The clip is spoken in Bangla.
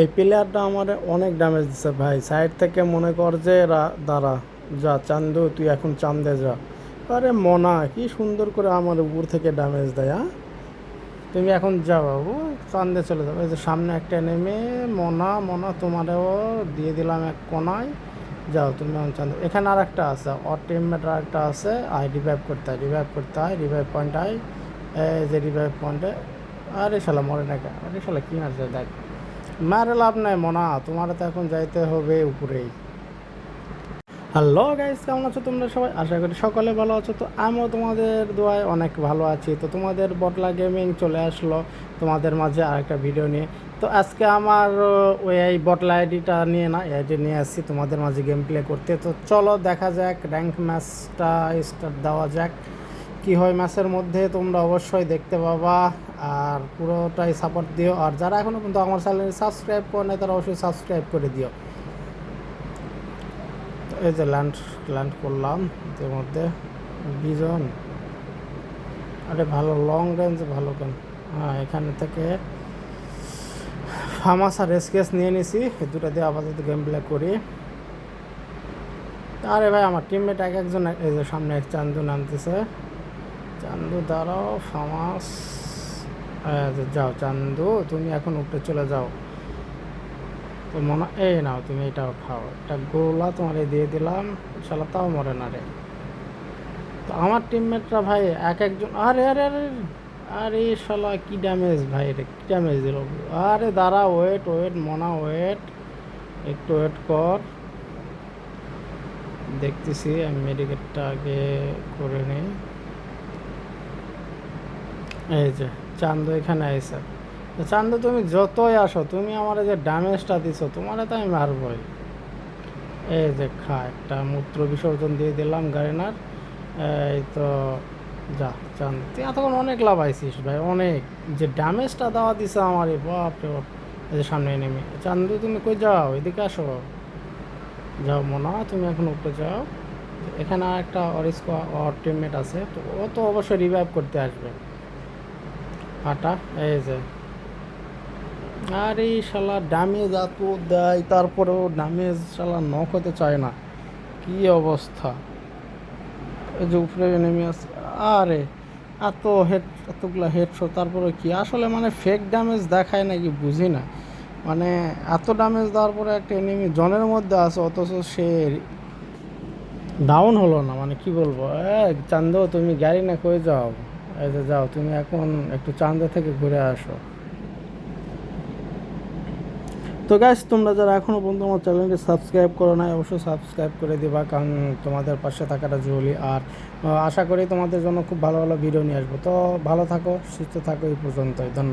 এই প্লেয়ারটা আমার অনেক ড্যামেজ দিছে ভাই। সাইড থেকে মনে কর যে দাঁড়া, যা, চান্দু, তুই এখন চান্দে যা। আরে মনা, কি সুন্দর করে আমার উপর থেকে ড্যামেজ দেয় হ্যাঁ? তুমি এখন যাও বাবু, চান্দে চলে যাব এই যে সামনে একটা নেমে মনা মনা, তোমারও দিয়ে দিলাম এক কোনায়। যাও, তুমি এখন চান্দে। এখানে আর একটা আছে, ওর টিমমেট আর একটা আছে। আর রিভাইভ করতে হয় রিভাইভ করতে হয় রিভাইভ পয়েন্ট হয় এই যে রিভাইভ পয়েন্টে আরে শালা মরে না কেন? আরে শালা কি মারছে, দেখ। মারে লাভ নাই মনা, তোমার তো এখন যাইতে হবে উপরেই। হ্যালো গাইস কেমন আছো তোমরা সবাই? আশা করি সকলে ভালো আছো। তো আমিও তোমাদের দোয়ায় অনেক ভালো আছি। তো তোমাদের বটলা গেমিং চলে আসলো তোমাদের মাঝে আরেকটা ভিডিও নিয়ে। তো আজকে আমার ওই বটলা আইডিটা নিয়ে না আইডি নিয়ে আসছি তোমাদের মাঝে গেম প্লে করতে। তো চলো দেখা যাক র্যাঙ্ক ম্যাচটা স্টার্ট দেওয়া যাক। কি হয় ম্যাচের মধ্যে তোমরা অবশ্যই দেখতে পাবা। আর পুরোটাই সাপোর্ট দিও। আর যারা এখনও কিন্তু আমার চ্যানেল সাবস্ক্রাইব করে নাই, তারা অবশ্যই সাবস্ক্রাইব করে দিও। এই যে ল্যান্ড ল্যান্ড করলাম এর মধ্যে। বিজন। আরে ভালো লং রেঞ্জ ভালো কেন? হ্যাঁ এখানে থেকে ফামাস আর এসকেস নিয়ে নিছি। দুটো দিয়ে আপাতত গেম প্লে করি। আরে ভাই, আমার টিমমেট এক একজন এই যে সামনে এক চান্দু নামতেছে চান্দু দাঁড়াও, ফামাস। যাও, চান্দু, তুমি এখন উপরে চলে যাও। তো মনে, এই নাও, তুমি এটাও খাও। একটা গোলা তোমার দিয়ে দিলাম শালা তাও মরে না রে। তো আমার টিমমেটরা ভাই, এক একজন, আরে আরে আরে আরে, শালা, কি ড্যামেজ ভাই রে, কী ড্যামেজ দিল? আরে, দাঁড়া ওয়েট ওয়েট মনা ওয়েট একটু ওয়েট কর। দেখতেছি, আমি মেডিকেটটা আগে করে নিই। এই যে চান্দ এখানে আইসে চান্দ তুমি যতই আসো, তুমি আমার যে ড্যামেজটা দিছো, তোমার তো আমি মারবই। এই যে খা, একটা মূত্র বিসর্জন দিয়ে দিলাম গাড়িনার। এই তো, যা চান তুই এতক্ষণ অনেক লাভ আইছিস ভাই, অনেক। যে ড্যামেজটা দেওয়া দিছে আমার বাপ রে বাপ। এই যে সামনে নেমে চান্দু তুমি কই যাও? এদিকে আসো। যাও, মোনা তুমি এখন উপরে যাও। এখানে আর একটা অরিস্কো ওর টিমমেট আছে, তো ও তো অবশ্যই রিভাইভ করতে আসবে। ফাটা এই যে। আর এই শালা ড্যামেজ এত দেয়, তারপরেও ড্যামেজ শালা নক হতে চায় না। কি অবস্থা? এই যে উপরে নেমে আসছে। আরে, এত হেড, এতগুলো হেডশো তারপরে কি? আসলে মানে ফেক ড্যামেজ দেখায় নাকি? বুঝি না। মানে এত ড্যামেজ দেওয়ার পরে একটা এনিমি জনের মধ্যে আছে, অথচ সে ডাউন হলো না। মানে কি বলব? চান্দ, তুমি গাড়ি না, কই যাও? এই যে যাও, তুমি এখন একটু চান্দা থেকে ঘুরে আসো। তো গাইস তোমরা যারা এখনও পর্যন্ত আমার চ্যানেলটি সাবস্ক্রাইব করো নাই, অবশ্যই সাবস্ক্রাইব করে দিবা, কারণ তোমাদের পাশে থাকাটা জরুরি। আর আশা করি তোমাদের জন্য খুব ভালো ভালো ভিডিও নিয়ে আসব। তো ভালো থাকো, সুস্থ থাকো এই পর্যন্তই। ধন্যবাদ।